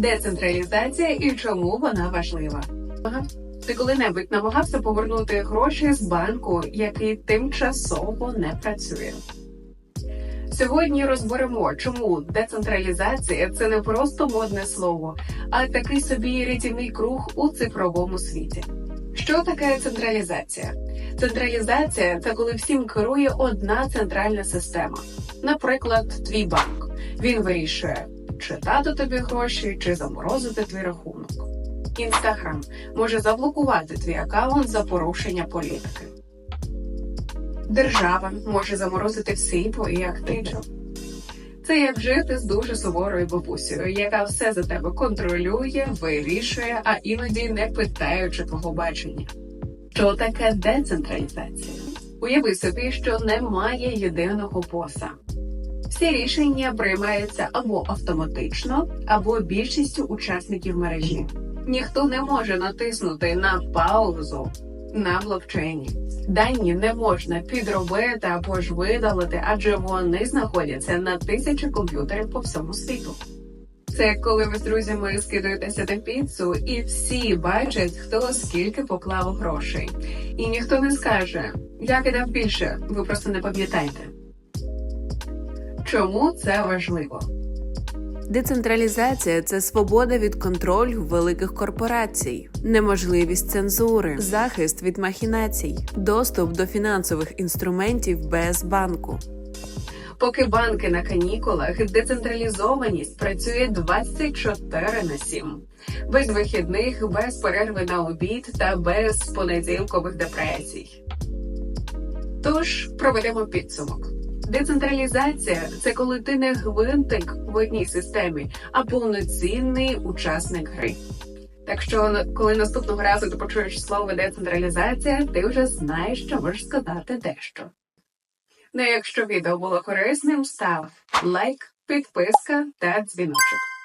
Децентралізація і чому вона важлива. Ти коли-небудь намагався повернути гроші з банку, який тимчасово не працює. Сьогодні розберемо, чому децентралізація це не просто модне слово, а такий собі рятівний круг у цифровому світі. Що таке централізація? Централізація це коли всім керує одна центральна система. Наприклад, твій банк. Він вирішує, чи дати тобі гроші, чи заморозити твій рахунок. Інстаграм може заблокувати твій аккаунт за порушення політики. Держава може заморозити всі твої активи. Це як жити з дуже суворою бабусею, яка все за тебе контролює, вирішує, а іноді не питаючи твого бачення. Що таке децентралізація? Уяви собі, що немає єдиного боса. Всі рішення приймаються або автоматично, або більшістю учасників мережі. Ніхто не може натиснути на паузу на блокчейні. Дані не можна підробити або ж видалити, адже вони знаходяться на тисячі комп'ютерів по всьому світу. Це коли ви з друзями скидуєтеся на піцу, і всі бачать, хто скільки поклав грошей. І ніхто не скаже, я кидав більше, ви просто не пам'ятаєте. Чому це важливо? Децентралізація це свобода від контролю великих корпорацій, неможливість цензури, захист від махінацій, доступ до фінансових інструментів без банку. Поки банки на канікулах, децентралізованість працює 24 на 7. Без вихідних, без перерви на обід та без понеділкових депресій. Тож проведемо підсумок. Децентралізація це коли ти не гвинтик в одній системі, а повноцінний учасник гри. Так що, коли наступного разу ти почуєш слово децентралізація, ти вже знаєш, що можеш сказати дещо. Ну, якщо відео було корисним, став лайк, підписка та дзвіночок.